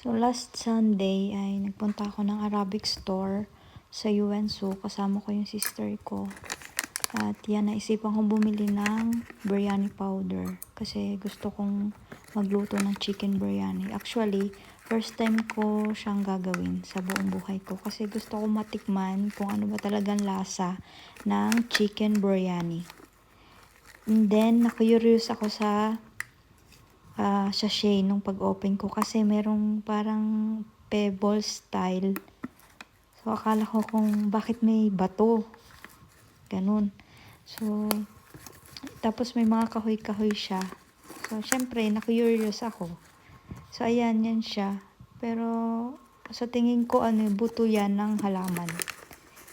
So last Sunday ay nagpunta ako ng Arabic store sa UNSU kasama ko yung sister ko. At yan, naisipan kong bumili ng biryani powder kasi gusto kong magluto ng chicken biryani. Actually, first time ko siyang gagawin sa buong buhay ko kasi gusto ko matikman kung ano ba talagang lasa ng chicken biryani. And then, na-curious ako sa ah sachet nung pag-open ko kasi merong parang pebble style. So, akala ko kung bakit may bato. Ganun. So, tapos may mga kahoy-kahoy siya. So, syempre, na-curious ako. So, ayan, yan siya. Pero, sa tingin ko, ano, buto yan ng halaman.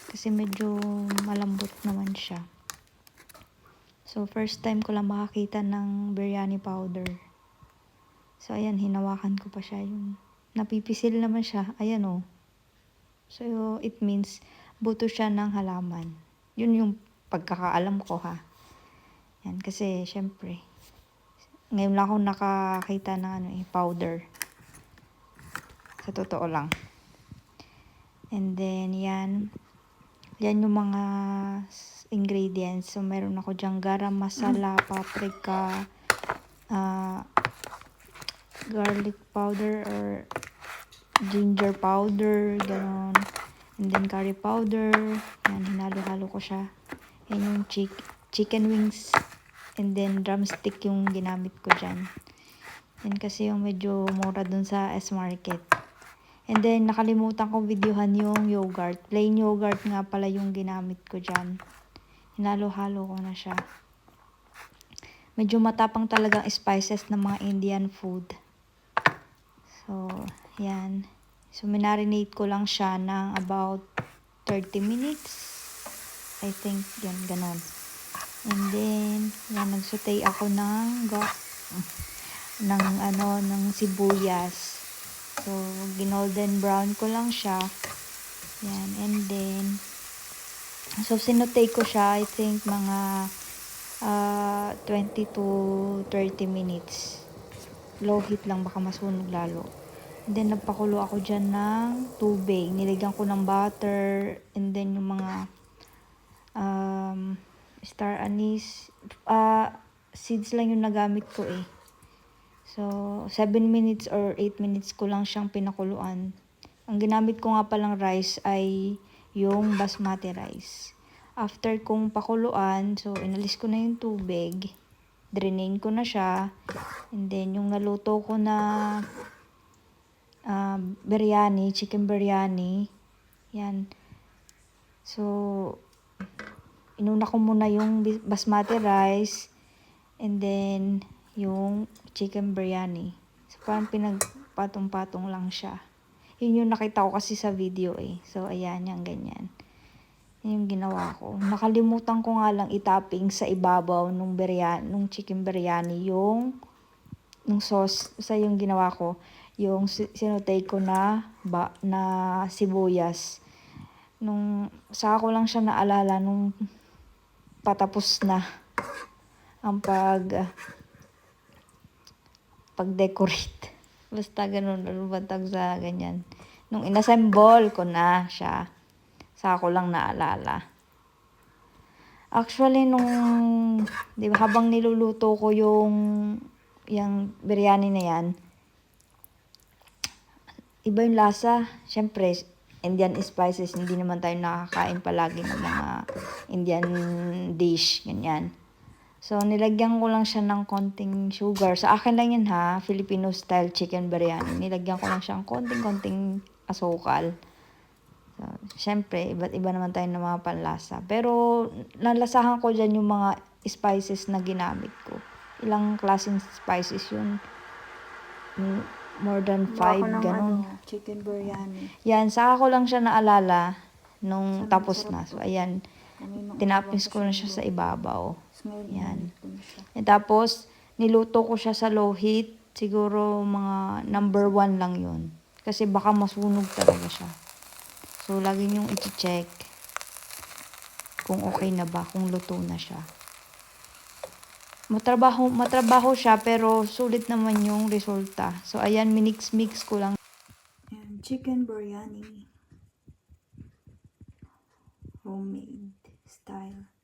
Kasi medyo malambot naman siya. So, first time ko lang makakita ng biryani powder. So, ayan, hinawakan ko pa siya. Yung napipisil naman siya. Ayan, oh. So, it means buto siya ng halaman. Yun yung pagkakaalam ko, ha. Yan, kasi, syempre, ngayon lang ako nakakita ng ano, eh, powder. Sa totoo lang. And then, yan. Yan yung mga ingredients. So, meron ako dyan garam masala, paprika, ah, garlic powder or ginger powder, ganon. And then curry powder. Yan, hinalo-halo ko siya. Yan yung chick- chicken wings. And then drumstick yung ginamit ko dyan. Yan kasi yung medyo mura dun sa S-Market. And then, nakalimutan ko videohan yung yogurt. Plain yogurt nga pala yung ginamit ko dyan. Hinalo-halo ko na siya. Medyo matapang talagang spices ng mga Indian food. So, yan. So, minarinate ko lang siya ng about 30 minutes. I think, yan, ganon. And then, yan, nagsutay ako ng, ga- ng ano, ng sibuyas. So, ginolden brown ko lang siya. Yan, and then, so, sinutay ko siya, I think, mga ah 20 to 30 minutes. Low heat lang, baka masunog lalo. And then, nagpakulo ako dyan ng tubig. Nilagyan ko ng butter. And then, yung mga um, star anise. ah seeds lang yung nagamit ko eh. So, 7 minutes or 8 minutes ko lang siyang pinakuluan. Ang ginamit ko nga palang rice ay yung basmati rice. After kong pakuluan, so inalis ko na yung tubig. Drainain ko na siya. And then, yung naluto ko na ah, biryani, chicken biryani. Yan. So, inuna ko muna yung basmati rice and then yung chicken biryani. So, parang pinagpatong-patong lang siya. Yun yung nakita ko kasi sa video eh. So, ayan, yung ganyan. Yan yung ginawa ko. Nakalimutan ko nga lang itapping sa ibabaw nung biryani, nung chicken biryani, yung nung sauce sa yung ginawa ko, yung si- sinutay ko na ba, na sibuyas. Nung saka ko lang siya naalala nung patapos na ang pag ah, pag-decorate. Basta ganun, ano ba tawag sa ganyan. Nung inassemble ko na siya, saka ko lang naalala. Actually, nung, di ba, habang niluluto ko yung, yung biryani na yan, iba yung lasa. Siyempre, Indian spices, hindi naman tayo nakakain palagi ng mga Indian dish, ganyan. So, nilagyan ko lang siya ng konting sugar. Sa akin lang yan ha, Filipino style chicken biryani. Nilagyan ko lang siya ng konting-konting asukal. So, syempre, iba't iba naman tayo ng mga panlasa. Pero, nalasahan ko dyan yung mga spices na ginamit ko. Ilang klaseng spices yun. More than five, ganun. chicken biryani. Yan, saka ko lang siya naalala nung tapos na. So, ayan, tinapis ko na siya sa ibabaw. Yan. And tapos, niluto ko siya sa low heat. Siguro mga number one lang yun. Kasi baka masunog talaga siya. So, lagi niyong i-check kung okay na ba, kung luto na siya. Matrabaho, matrabaho siya pero sulit naman yung resulta. So, ayan, minix-mix ko lang chicken biryani. Homemade style.